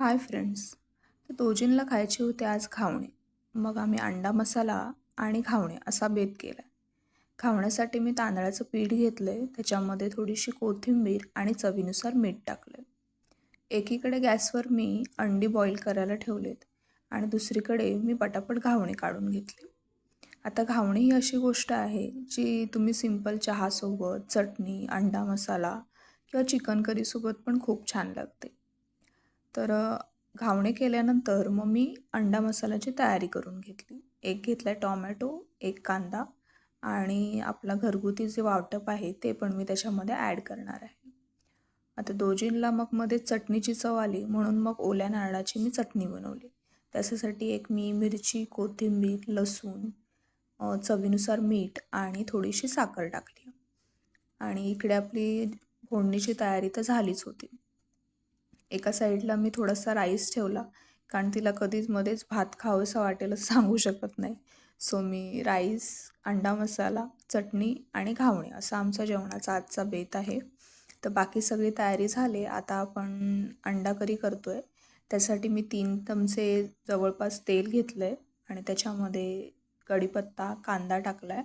Hi friends तर दोजींला खायचे होते आज घावणे मग आम्ही अंडा मसाला आणि घावणे असा बेत केला खावण्यासाठी मी तांदळाचं पीठ घेतलं आहे त्याच्यामध्ये थोडीशी कोथिंबीर आणि चवीनुसार मीठ टाकलं एकीकडे गॅसवर मी अंडी बॉईल करायला ठेवलेत आणि दुसरीकडे मी पटापट घावणे काढून घेतले. आता घावणे ही अशी गोष्ट आहे जी तुम्ही सिंपल चहासोबत चटणी अंडा मसाला किंवा चिकन करीसोबत पण खूप छान लागते. तर घावणे केल्यानंतर मग मी अंडा मसाल्याची तयारी करून घेतली. एक घेतला टॉमॅटो एक कांदा आणि आपला घरगुती जे वाटप आहे ते पण मी त्याच्यामध्ये ॲड करणार आहे. आता दोजींला मग मध्ये चटणीची चव आली म्हणून मग ओल्या नारळाची मी चटणी बनवली. त्याच्यासाठी एक मी मिरची कोथिंबीर लसूण चवीनुसार मीठ आणि थोडीशी साखर टाकली. आणि इकडे आपली फोडणीची तयारी तर झालीच होती. एका साईडला मी थोडासा राईस ठेवला कारण तिला कधीच मध्येच भात खावंसं वाटेल असं सांगू शकत नाही. सो मी राईस अंडा मसाला चटणी आणि घावणे असा आमचा जेवणाचा आजचा बेत आहे. तर बाकी सगळी तयारी झाली. आता आपण अंडा करी करतो आहे त्यासाठी मी तीन चमचे जवळपास तेल घेतलं आहे आणि त्याच्यामध्ये कढीपत्ता कांदा टाकला आहे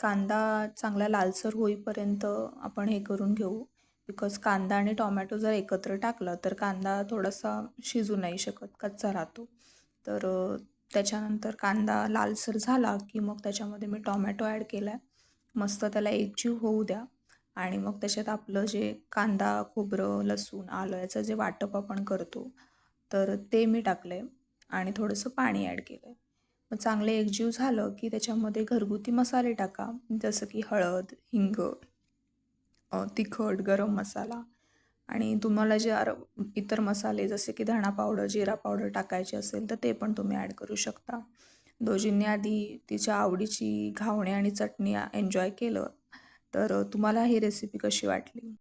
कांदा चांगला लालसर होईपर्यंत आपण हे करून घेऊ. बिकॉज कांदा आणि टॉमॅटो जर एकत्र टाकलं तर कांदा थोडासा शिजू नाही शकत कच्चा राहतो. तर त्याच्यानंतर कांदा लालसर झाला की मग त्याच्यामध्ये मी टॉमॅटो ॲड केला आहे मस्त त्याला एकजीव होऊ द्या. आणि मग त्याच्यात आपलं जे कांदा खोबरं लसूण आलं याचं जे वाटप आपण करतो तर ते मी टाकलं आहे आणि थोडंसं पाणी ॲड केलं आहे मग चांगलं एकजीव झालं की त्याच्यामध्ये घरगुती मसाले टाका जसं की हळद हिंग तिखट गरम मसाला आणि तुम्हाला जे आर इतर मसाले जसे की धणा पावडर जिरा पावडर टाकायचे असेल तर ते पण तुम्ही ॲड करू शकता. दोजींनी आधी तिच्या आवडीची घावणे आणि चटणी एन्जॉय केलं तर तुम्हाला ही रेसिपी कशी वाटली?